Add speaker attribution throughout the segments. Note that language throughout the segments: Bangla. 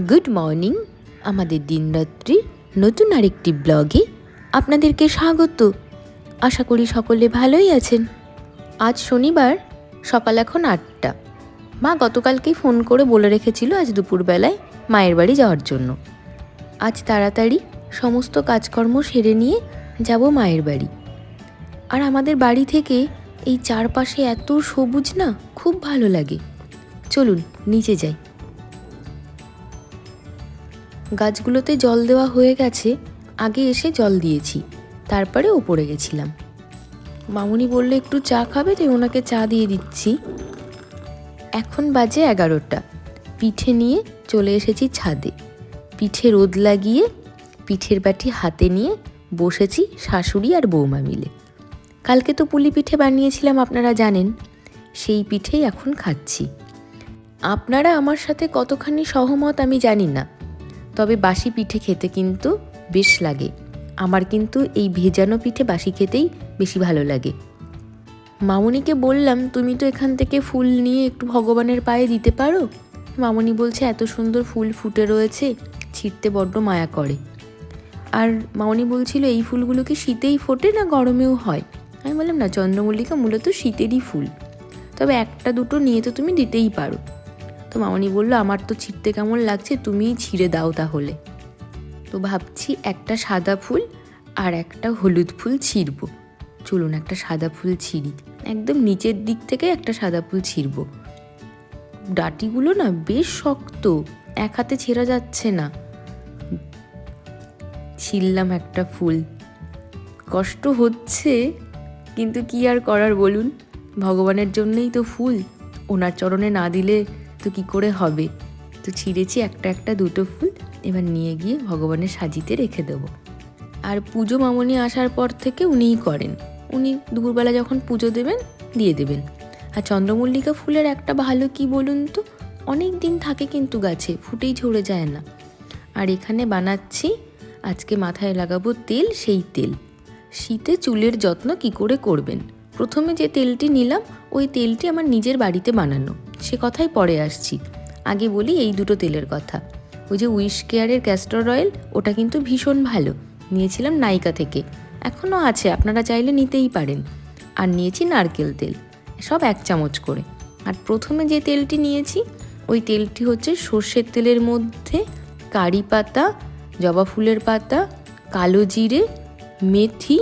Speaker 1: গুড মর্নিং আমাদের দিনরাত্রির নতুন আরেকটি ব্লগে আপনাদেরকে স্বাগত। আশা করি সকলে ভালোই আছেন। আজ শনিবার, সকাল এখন আটটা। মা গতকালকেই ফোন করে বলে রেখেছিল আজ দুপুরবেলায় মায়ের বাড়ি যাওয়ার জন্য। আজ তাড়াতাড়ি সমস্ত কাজকর্ম সেরে নিয়ে যাব মায়ের বাড়ি। আর আমাদের বাড়ি থেকে এই চারপাশে এত সবুজ না, খুব ভালো লাগে। চলুন, নিচে যাই। গাছগুলোতে জল দেওয়া হয়ে গেছে, আগে এসে জল দিয়েছি, তারপরে ওপরে গেছিলাম। মামুনি বললে, একটু চা খাবে তাই ওনাকে চা দিয়ে দিচ্ছি। এখন বাজে এগারোটা। পিঠে নিয়ে চলে এসেছি ছাদে। পিঠে রোদ লাগিয়ে, পিঠের বাটি হাতে নিয়ে বসেছি শাশুড়ি আর বৌমা মিলে। কালকে তো পুলি পিঠে বানিয়েছিলাম, আপনারা জানেন। সেই পিঠেই এখন খাচ্ছি। আপনারা আমার সাথে কতখানি সহমত আমি জানি না। তবে বাসি পিঠে খেতে কিন্তু বেশ লাগে। আমার কিন্তু এই ভেজানো পিঠে বাসি খেতেই বেশি ভালো লাগে। মামনিকে বললাম, তুমি তো এখান থেকে ফুল নিয়ে একটু ভগবানের পায়ে দিতে পারো? মামনি বলছে, এত সুন্দর ফুল ফুটে রয়েছে ছিটতে বড্ড মায়া করে। আর মামনি বলছিল, এই ফুলগুলো কি শীতেই ফোটে না গরমেও হয়? আমি বললাম, না, চন্দ্রমল্লিকা মূলত শীতেরই ফুল। তবে একটা দুটো নিয়ে তো তুমি দিতেই পারো। তো মামনি বলল, আমার তো ছিঁড়তে কেমন লাগছে তুমিই ছিঁড়ে দাও তাহলে। তো ভাবছি একটা সাদা ফুল আর একটা হলুদ ফুল ছিঁড়ব। চলুন একটা সাদা ফুল ছিঁড়ি। একদম নিচের দিক থেকে একটা সাদা ফুল ছিঁড়ব। ডাটিগুলো না বেশ শক্ত, এক হাতে ছেঁড়া যাচ্ছে না। ছিললাম একটা ফুল। কষ্ট হচ্ছে, কিন্তু কি আর করার বলুন? ভগবানের জন্যই তো ফুল। ওনার চরণে না দিলে তো কি করে হবে? তো ছিঁড়েছি একটা একটা দুটো ফুল, এবার নিয়ে গিয়ে ভগবানের সাজিতে রেখে দেবো। আর পুজো মামনি আসার পর থেকে উনিই করেন। উনি দুপুরবেলা যখন পুজো দেবেন, দিয়ে দেবেন। আর চন্দ্রমল্লিকা ফুলের একটা ভালো কি বলুন তো, অনেক দিন থাকে কিন্তু গাছে, ফুটেই ঝরে যায় না। আর এখানে বানাচ্ছি, আজকে মাথায় লাগাবো তেল, সেই তেল। শীতে চুলের যত্ন কি করে করবেন? প্রথমে যে তেলটি নিলাম ওই তেলটি আমার নিজের বাড়িতে বানানো। সে কথাই পরে আসছি। আগে বলি এই দুটো তেলের কথা। ওই যে উইশ কেয়ারের ক্যাস্টর অয়েল ওটা কিন্তু ভীষণ ভালো। নিয়েছিলাম নাইকা থেকে। এখনও আছে, আপনারা চাইলে নিতেই পারেন। আর নিয়েছি নারকেল তেল, সব এক চামচ করে। আর প্রথমে যে তেলটি নিয়েছি, ওই তেলটি হচ্ছে সর্ষের তেলের মধ্যে কারি পাতা, জবা ফুলের পাতা, কালো জিরে, মেথি,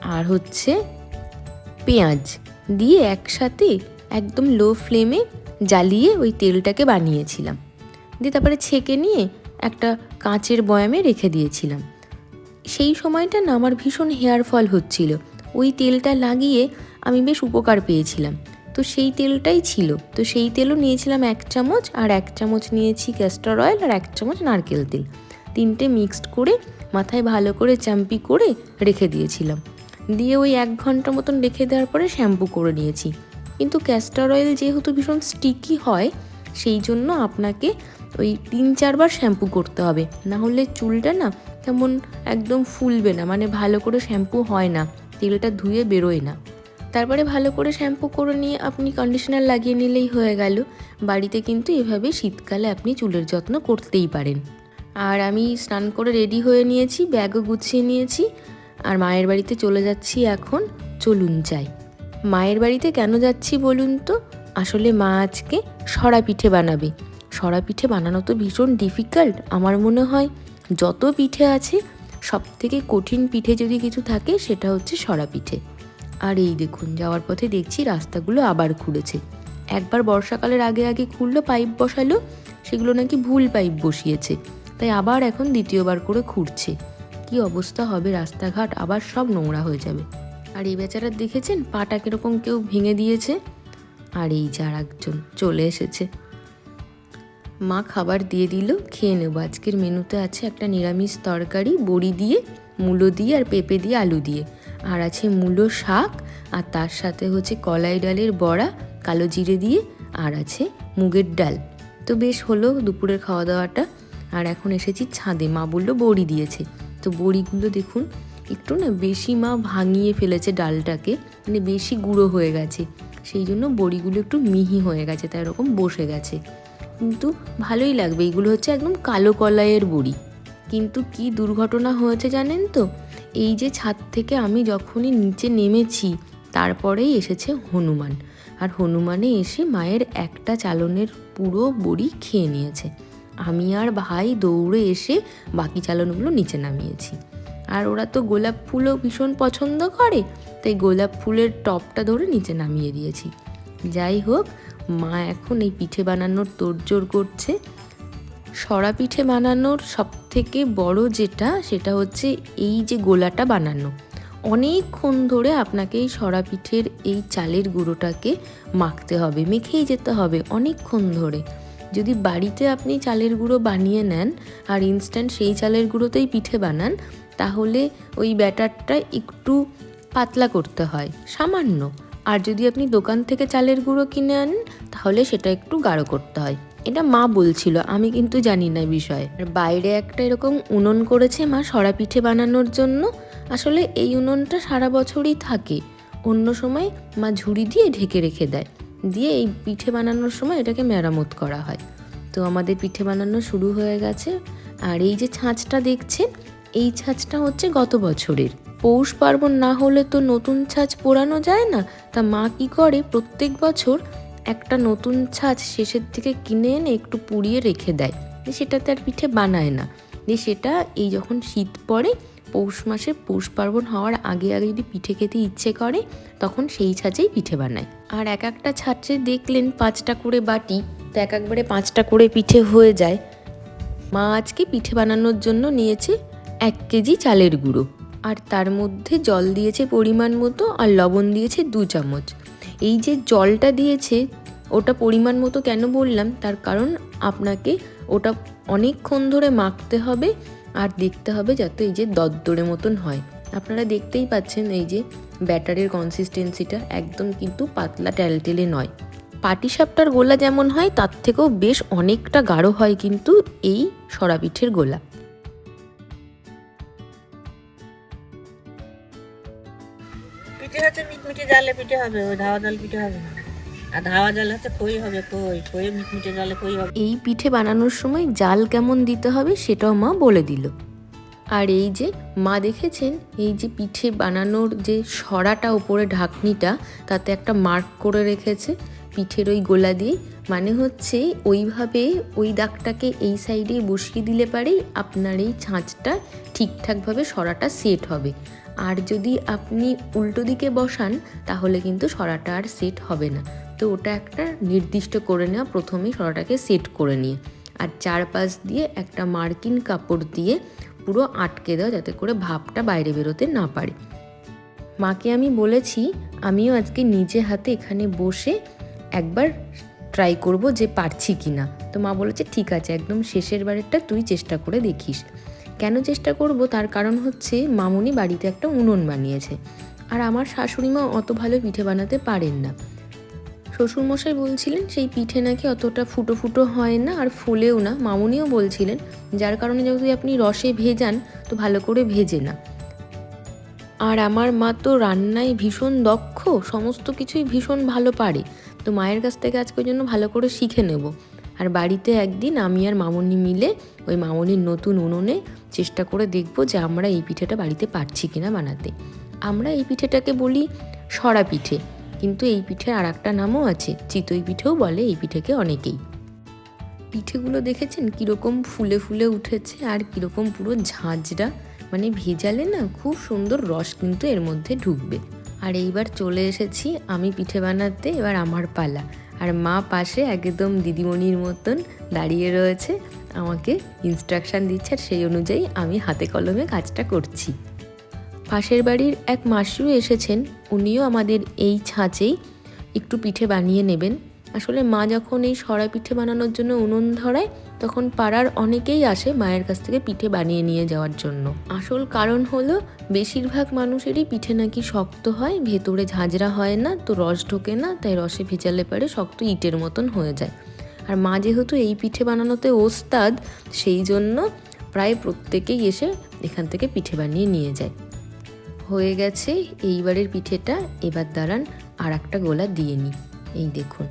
Speaker 1: আর হচ্ছে পেঁয়াজ। দিয়ে একসাথে একদম লো ফ্লেমে জ্বালিয়ে ওই তেলটাকে বানিয়েছিলাম। দিয়ে তারপরে ছেঁকে নিয়ে একটা কাঁচের বয়ামে রেখে দিয়েছিলাম। সেই সময়টা না আমার ভীষণ হেয়ার ফল হচ্ছিল। ওই তেলটা লাগিয়ে আমি বেশ উপকার পেয়েছিলাম। তো সেই তেলটাই ছিল। তো সেই তেলও নিয়েছিলাম এক চামচ আর এক চামচ নিয়েছি ক্যাস্টর অয়েল আর এক চামচ নারকেল তেল। তিনটে মিক্সড করে মাথায় ভালো করে চাম্পি করে রেখে দিয়েছিলাম। দিয়ে ওই এক ঘণ্টা মতন রেখে দেওয়ার পরে শ্যাম্পু করে নিয়েছি। কিন্তু ক্যাস্টর অয়েল যেহেতু ভীষণ স্টিকি হয়, সেই জন্য আপনাকে ওই তিন চারবার শ্যাম্পু করতে হবে। না হলে চুলটা না তেমন একদম ফুলবে না মানে ভালো করে শ্যাম্পু হয় না, তেলটা ধুয়ে বেরোয় না। তারপরে ভালো করে শ্যাম্পু করে নিয়ে আপনি কন্ডিশনার লাগিয়ে নিলেই হয়ে গেল। বাড়িতে কিন্তু এভাবে শীতকালে আপনি চুলের যত্ন করতেই পারেন। আর আমি স্নান করে রেডি হয়ে নিয়েছি ব্যাগও গুছিয়ে নিয়েছি। আর মায়ের বাড়িতে চলে যাচ্ছি এখন, চলুন যাই। মায়ের বাড়িতে কেন যাচ্ছি বলুন তো? আসলে মা আজকে সরা পিঠে বানাবে। সরা পিঠে বানানো তো ভীষণ ডিফিকাল্ট আমার মনে হয়। যত পিঠে আছে সব থেকে কঠিন পিঠে যদি কিছু থাকে, সেটা হচ্ছে সরা পিঠে। আর এই দেখুন, যাওয়ার পথে দেখছি রাস্তাগুলো আবার খুঁড়েছে। একবার বর্ষাকালের আগে আগে খুললো পাইপ বসালো, সেগুলো নাকি ভুল পাইপ বসিয়েছে। তাই আবার এখন দ্বিতীয়বার করে খুঁড়ছে। কি অবস্থা হবে? রাস্তাঘাট আবার সব নোংরা হয়ে যাবে। আর এই বেচারা দেখেছেন? পাটা কীরকম কেউ ভেঙে দিয়েছে? আর এই যার একজন চলে এসেছে। মা খাবার দিয়ে দিল, খেয়ে নেব। আজকের মেনুতে আছে একটা নিরামিষ তরকারি, বড়ি দিয়ে, মূলো দিয়ে আর পেঁপে দিয়ে আলু দিয়ে। আর আছে মূলো শাক, আর তার সাথে হচ্ছে কলাই ডালের বড়া, কালো জিরে দিয়ে, আর আছে মুগের ডাল। তো বেশ হলো দুপুরের খাওয়া দাওয়াটা আর এখন এসেছি ছাদে। মা বলল, বড়ি দিয়েছে। তো বড়িগুলো দেখুন, একটু না বেশি মা ভাঙিয়ে ফেলেছে ডালটাকে মানে বেশি গুঁড়ো হয়ে গেছে। সেই জন্য বড়িগুলো একটু মিহি হয়ে গেছে, তাই এরকম বসে গেছে। কিন্তু ভালোই লাগবে এইগুলো হচ্ছে একদম কালো কলাইয়ের বড়ি। কিন্তু কি দুর্ঘটনা হয়েছে জানেন তো? এই যে ছাদ থেকে আমি যখনই নিচে নেমেছি, তারপরেই এসেছে হনুমান। আর হনুমানে এসে মায়ের একটা চালনের পুরো বড়ি খেয়ে নিয়েছে। আমি আর ভাই দৌড়ে এসে বাকি চালনগুলো নিচে নামিয়েছি। আর ওরা তো গোলাপ ফুলও ভীষণ পছন্দ করে, তাই গোলাপ ফুলের টপটা ধরে নিচে নামিয়ে দিয়েছি। যাই হোক, মা এখন এই পিঠে বানানোর তোড়জোড় করছে। সরা পিঠে বানানোর সব থেকে বড় যেটা, সেটা হচ্ছে এই যে গোলাটা বানানো। অনেকক্ষণ ধরে আপনাকে এই সরা পিঠের এই চালের গুঁড়োটাকে মাখতে হবে, মেখেই যেতে হবে অনেকক্ষণ ধরে। যদি বাড়িতে আপনি চালের গুঁড়ো বানিয়ে নেন আর ইনস্ট্যান্ট সেই চালের গুঁড়োতেই পিঠে বানান, তাহলে ওই ব্যাটারটা একটু পাতলা করতে হয়, সামান্য। আর যদি আপনি দোকান থেকে চালের গুঁড়ো কিনে আনেন, তাহলে সেটা একটু গাঢ় করতে হয়। এটা মা বলছিল, আমি কিন্তু জানি না বিষয়ে। আর বাইরে একটা এরকম উনুন করেছে মা সরা পিঠে বানানোর জন্য। আসলে এই উনুনটা সারা বছরই থাকে। অন্য সময় মা ঝুড়ি দিয়ে ঢেকে রেখে দেয়। দিয়ে এই পিঠে বানানোর সময় এটাকে মেরামত করা হয়। তো আমাদের পিঠে বানানো শুরু হয়ে গেছে। আর এই যে ছাঁচটা দেখছেন, এই ছাঁচটা হচ্ছে গত বছরের। পৌষ পার্বণ না হলে তো নতুন ছাঁচ পোড়ানো যায় না। তা মা কি করে? প্রত্যেক বছর একটা নতুন ছাঁচ শেষের থেকে কিনে এনে একটু পুড়িয়ে রেখে দেয় সেটাতে আর পিঠে বানায় না। দিয়ে সেটা এই যখন শীত পড়ে পৌষ মাসে পৌষ পার্বণ হওয়ার আগে আগে যদি পিঠে খেতে ইচ্ছে করে, তখন সেই ছাঁচেই পিঠে বানায়। আর এক একটা ছাঁচে দেখলেন পাঁচটা করে বাটি, তো এক একবারে পাঁচটা করে পিঠে হয়ে যায়। মা আজকে পিঠে বানানোর জন্য নিয়েছে এক কেজি চালের গুঁড়ো। আর তার মধ্যে জল দিয়েছে পরিমাণ মতো আর লবণ দিয়েছে দু চামচ। এই যে জলটা দিয়েছে, ওটা পরিমাণ মতো কেন বললাম? তার কারণ আপনাকে ওটা অনেকক্ষণ ধরে মাখতে হবে। আর দেখতে হবে যাতে এই যে দদ্দরে মতন হয়। আপনারা দেখতেই পাচ্ছেন এই যে ব্যাটারের কনসিস্টেন্সিটা একদম কিন্তু পাতলা টেলটেলে নয়। পাটিসাপটার গোলা যেমন হয়, তার থেকেও বেশ অনেকটা গাঢ় হয় কিন্তু এই সরাপিঠের গোলা।
Speaker 2: পিঠে হচ্ছে মিটমিটে জালে পিঠে হবে, ওই ধাওয়া জাল পিঠে হবে না। আর ধাওয়া জাল হচ্ছে খই হবে, খই খই মিটমিটে জালে খই হবে।
Speaker 1: এই পিঠে বানানোর সময় জাল কেমন দিতে হবে সেটাও মা বলে দিল। আর এই যে মা দেখেছেন, এই যে পিঠে বানানোর যে সরাটা ওপরে ঢাকনিটা, তাতে একটা মার্ক করে রেখেছে পিঠের ওই গোলা দিয়ে। মানে হচ্ছে ওইভাবে ওই দাগটাকে এই সাইডে বসিয়ে দিলে পারেই আপনার এই ছাঁচটা ঠিকঠাকভাবে সরাটা সেট হবে। আর যদি আপনি উল্টো দিকে বসান, তাহলে কিন্তু সরাটা আর সেট হবে না। তো ওটা একটা নির্দিষ্ট করে নেওয়া। প্রথমেই সরাটাকে সেট করে নিয়ে আর চারপাশ দিয়ে একটা মার্কিন কাপড় দিয়ে পুরো আটকে দেওয়া যাতে করে ভাবটা বাইরে বেরোতে না পারে। মাকে আমি বলেছি, আমিও আজকে নিজে হাতে এখানে বসে একবার ট্রাই করব যে পারছি কি না তো মা বলেছে, ঠিক আছে, একদম শেষের বারেরটা তুই চেষ্টা করে দেখিস। কেন চেষ্টা করব? তার কারণ হচ্ছে মামুনি বাড়িতে একটা উনুন বানিয়েছে। আর আমার শাশুড়ি মা অত ভালো পিঠে বানাতে পারেন না। শ্বশুরমশাই বলছিলেন, সেই পিঠে নাকি অতটা ফুটো ফুটো হয় না আর ফোলেও না। মামুনিও বলছিলেন, যার কারণে যদি আপনি রসে ভেজান, তো ভালো করে ভেজে না। আর আমার মা তো রান্নায় ভীষণ দক্ষ, সমস্ত কিছুই ভীষণ ভালো পারে। তো মায়ের কাছ থেকে আজকের জন্য ভালো করে শিখে নেব। আর বাড়িতে একদিন আমি আর মামনি মিলে ওই মামনির নতুন উনুনে চেষ্টা করে দেখব যে আমরা এই পিঠেটা বাড়িতে পারছি কিনা বানাতে। আমরা এই পিঠেটাকে বলি সরা পিঠে। কিন্তু এই পিঠের আর একটা নামও আছে, চিতই পিঠেও বলে এই পিঠেকে অনেকেই। পিঠেগুলো দেখেছেন? কীরকম ফুলে ফুলে উঠেছে আর কীরকম পুরো ঝাঁঝরা মানে ভেজালে না খুব সুন্দর রস কিন্তু এর মধ্যে ঢুকবে। আর এইবার চলে এসেছি আমি পিঠে বানাতে, এবার আমার পালা। আর মা পাশে একদম দিদিমণির মতন দাঁড়িয়ে রয়েছে, আমাকে ইনস্ট্রাকশান দিচ্ছে আর সেই অনুযায়ী আমি হাতে কলমে কাজটা করছি। পাশের বাড়ির এক মাসিও এসেছেন, উনিও আমাদের এই ছাঁচেই একটু পিঠে বানিয়ে নেবেন। আসলে মা যখন এই সরা পিঠে বানানোর জন্য উনুন ধরায়, তখন পাড়ার অনেকেই আসে মায়ের কাছ থেকে পিঠে বানিয়ে নিয়ে যাওয়ার জন্য। আসল কারণ হলো, বেশিরভাগ মানুষেরই পিঠে নাকি শক্ত হয়, ভেতরে ঝাঁঝরা হয় না, তো রস ঢোকে না, তাই রসে ভেজালে পারে শক্ত ইটের মতন হয়ে যায়। আর মা যেহেতু এই পিঠে বানানোতে ওস্তাদ, সেই জন্য প্রায় প্রত্যেকেই এসে এখান থেকে পিঠে বানিয়ে নিয়ে যায়। হয়ে গেছে, এইবারের পিঠেটা। এবার দাঁড়ান আর একটা গোলা দিয়ে নিই। এই দেখুন।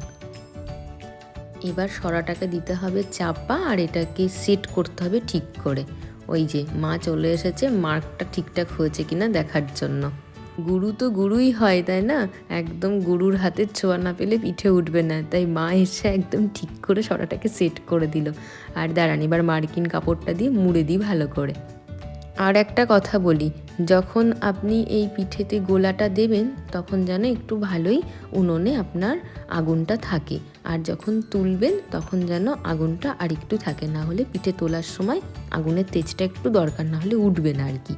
Speaker 1: এবার সরাটাকে দিতে হবে চাপা, আর এটাকে সেট করতে হবে ঠিক করে। ওই যে, মা চলে এসেছে, মার্কটা ঠিকঠাক হয়েছে কিনা দেখার জন্য। গুরু তো গুরুই হয়, তাই না? একদম গুরুর হাতের ছোঁয়া না পেলে পিঠে উঠবে না। তাই মা এসে একদম ঠিক করে সরাটাকে সেট করে দিল। আর দাঁড়ান, এবার মার্কিন কাপড়টা দিয়ে মুড়ে দিই ভালো করে। আর একটা কথা বলি যখন আপনি এই পিঠেতে গোলাটা দেবেন, তখন যেন একটু ভালোই উনুনে আপনার আগুনটা থাকে। আর যখন তুলবেন, তখন যেন আগুনটা আর একটু থাকে। না হলে পিঠে তোলার সময় আগুনের তেজটা একটু দরকার, না হলে উঠবে না আর কি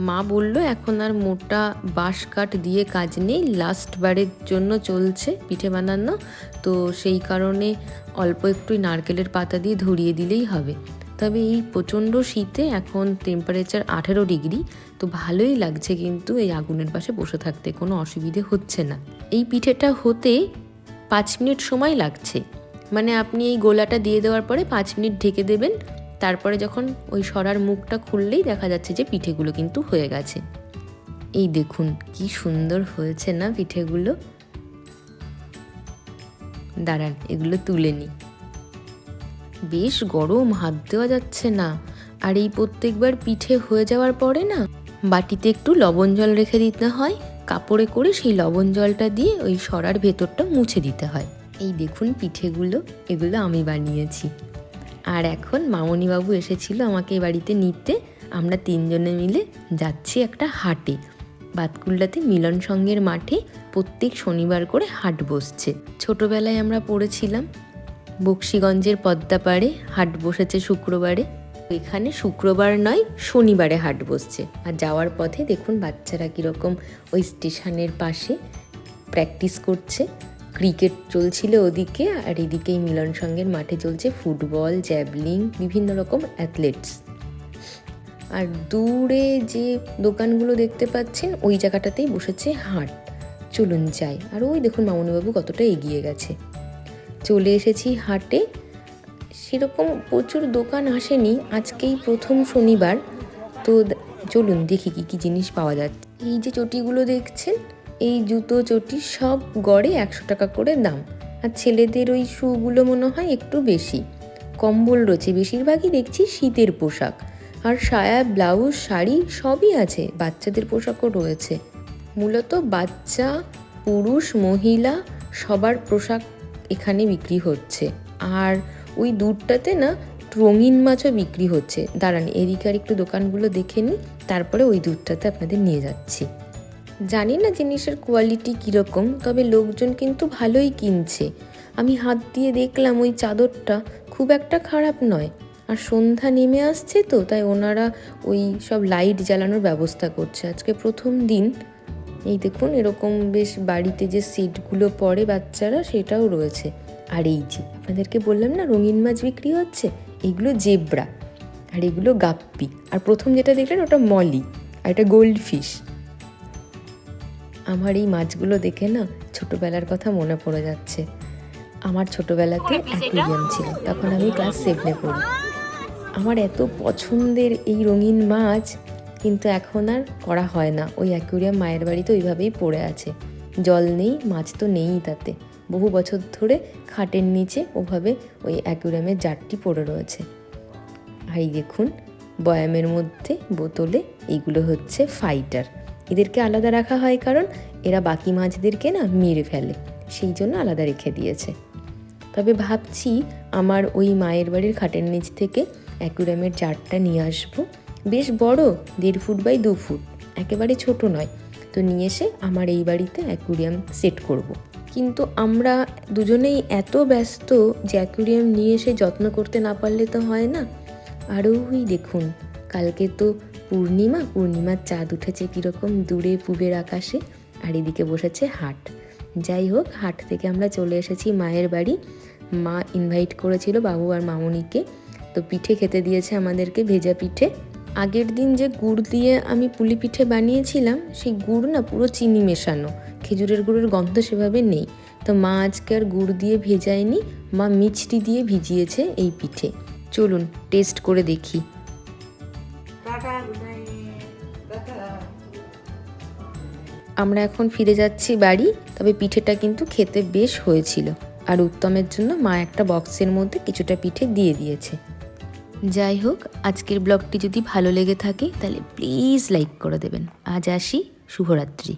Speaker 1: মা বলল, এখন আর মোটা বাঁশ কাঠ দিয়ে কাজ নেই। লাস্ট বারের জন্য চলছে পিঠে বানানো। তো সেই কারণে অল্প একটু নারকেলের পাতা দিয়ে ধরিয়ে দিলেই হবে। তবে এই প্রচণ্ড শীতে এখন টেম্পারেচার আঠেরো ডিগ্রি, তো ভালোই লাগছে কিন্তু এই আগুনের পাশে বসে থাকতে, কোনো অসুবিধে হচ্ছে না। এই পিঠেটা হতে পাঁচ মিনিট সময় লাগছে। মানে আপনি এই গোলাটা দিয়ে দেওয়ার পরে পাঁচ মিনিট ঢেকে দেবেন, তারপরে যখন ওই সরার মুখটা খুললেই দেখা যাচ্ছে যে পিঠেগুলো কিন্তু হয়ে গেছে। এই দেখুন, কি সুন্দর হয়েছে না পিঠেগুলো? দাঁড়ান, এগুলো তুলে নিই। বেশ গরম, হাত দেওয়া যাচ্ছে না। আর এই প্রত্যেকবার পিঠে হয়ে যাওয়ার পরে না, বাটিতে একটু লবণ জল রেখে দিতে হয়। কাপড়ে করে সেই লবণ জলটা দিয়ে ওই সরার ভেতরটা মুছে দিতে হয়। এই দেখুন পিঠেগুলো, এগুলো আমি বানিয়েছি। আর এখন মামনিবাবু এসেছিল আমাকে এই বাড়িতে নিতে। আমরা তিনজনে মিলে যাচ্ছি একটা হাটে। বাতকুল্লাতে মিলন সঙ্গের মাঠে প্রত্যেক শনিবার করে হাট বসছে। ছোটবেলায় আমরা পড়েছিলাম। বক্সিগঞ্জের পদ্মাপাড়ে হাট বসেছে শুক্রবারে। এখানে শুক্রবার নয়, শনিবারে হাট বসছে। আর যাওয়ার পথে দেখুন বাচ্চারা কীরকম ওই স্টেশনের পাশে প্র্যাকটিস করছে। ক্রিকেট চলছিল ওদিকে আর এদিকেই মিলন সঙ্গের মাঠে চলছে ফুটবল জ্যাভলিং বিভিন্ন রকম অ্যাথলেটস। আর দূরে যে দোকানগুলো দেখতে পাচ্ছেন, ওই জায়গাটাতেই বসেছে হাট। চলুন যাই। আর ওই দেখুন মামনিবাবু কতটা এগিয়ে গেছে। চলে এসেছি হাটে। সেরকম প্রচুর দোকান আসেনি। আজকেই প্রথম শনিবার। তো চলুন দেখি কি কি জিনিস পাওয়া যাচ্ছে। এই যে চটিগুলো দেখছেন, এই জুতো, চটি সব গড়ে একশো টাকা করে দাম। আর ছেলেদের ওই শুগুলো মনে হয় একটু বেশি। কম্বল রয়েছে, বেশিরভাগই দেখছি শীতের পোশাক। আর সায়া, ব্লাউজ, শাড়ি সবই আছে, বাচ্চাদের পোশাকও রয়েছে। মূলত বাচ্চা, পুরুষ, মহিলা সবার পোশাক এখানে বিক্রি হচ্ছে। আর ওই দূরটাতে না রঙিন মাছও বিক্রি হচ্ছে। দাঁড়ান, এদিকে আর একটু দোকানগুলো দেখে নিই, তারপরে ওই দুধটাতে আপনাদের নিয়ে যাচ্ছি। জানি না জিনিসের কোয়ালিটি কীরকম, তবে লোকজন কিন্তু ভালোই কিনছে। আমি হাত দিয়ে দেখলাম ওই চাদরটা খুব একটা খারাপ নয়। আর সন্ধ্যা নেমে আসছে তো, তাই ওনারা ওই সব লাইট জ্বালানোর ব্যবস্থা করছে। আজকে প্রথম দিন। এই দেখুন এরকম বেশ বাড়িতে যে সিটগুলো পড়ে বাচ্চারা সেটাও রয়েছে। আর এই যে আপনাদেরকে বললাম না রঙিন মাছ বিক্রি হচ্ছে? এগুলো জেব্রা আর এগুলো গাপ্পি আর প্রথম যেটা দেখলেন ওটা মলি আর এটা গোল্ড ফিশ আমার এই মাছগুলো দেখে না ছোটবেলার কথা মনে পড়ে যাচ্ছে। আমার ছোটবেলাতে অ্যাকুরিয়াম ছিল তখন আমি ক্লাস সেভেনে পড়ি। আমার এত পছন্দের এই রঙিন মাছ কিন্তু এখন আর করা হয় না। ওই অ্যাকুরিয়াম মায়ের বাড়িতে ওইভাবেই পড়ে আছে। জল নেই, মাছ তো নেই তাতে। বহু বছর ধরে খাটের নিচে ওভাবে ওই অ্যাকুরিয়ামের জারটি পড়ে রয়েছে। এই দেখুন, বয়ামের মধ্যে বোতলে এইগুলো হচ্ছে ফাইটার। এদেরকে আলাদা রাখা হয় কারণ এরা বাকি মাছদেরকে না মেরে ফেলে। সেই জন্য আলাদা রেখে দিয়েছে। তবে ভাবছি আমার ওই মায়ের বাড়ির খাটের নিচ থেকে অ্যাকুরিয়ামের জারটা নিয়ে আসব। বেশ বড়, দেড় ফুট বাই দু ফুট, একেবারে ছোট নয়। তো নিয়ে এসে আমার এই বাড়িতে অ্যাকুরিয়াম সেট করব। কিন্তু আমরা দুজনেই এত ব্যস্ত যে অ্যাকুরিয়াম নিয়ে এসে যত্ন করতে না পারলে তো হয় না। আরও ওই দেখুন, কালকে তো পূর্ণিমা, পূর্ণিমার চাঁদ উঠেছে কীরকম দূরে পূবের আকাশে, আর এদিকে বসেছে হাট। যাই হোক, হাট থেকে আমরা চলে এসেছি মায়ের বাড়ি। মা ইনভাইট করেছিল বাবু আর মামুনিকে। তো পিঠে খেতে দিয়েছে আমাদেরকে ভেজা পিঠে। আগের দিন যে গুড় দিয়ে আমি পুলি পিঠে বানিয়েছিলাম সেই গুড় না পুরো চিনি মেশানো। খেজুরের গুড়ের গন্ধ সেভাবে নেই। তো মা আজকে আর গুড় দিয়ে ভেজায়নি মা মিষ্টি দিয়ে ভিজিয়েছে এই পিঠে। চলুন টেস্ট করে দেখি। আমরা এখন ফিরে যাচ্ছি বাড়ি তবে পিঠেটা কিন্তু খেতে বেশ হয়েছিল। আর উত্তমের জন্য মা একটা বক্সের মধ্যে কিছুটা পিঠে দিয়ে দিয়েছে। যাই হোক, আজকের ব্লগটি যদি ভালো লেগে থাকে, তাহলে প্লিজ লাইক করে দেবেন। আজ আসি, শুভরাত্রি।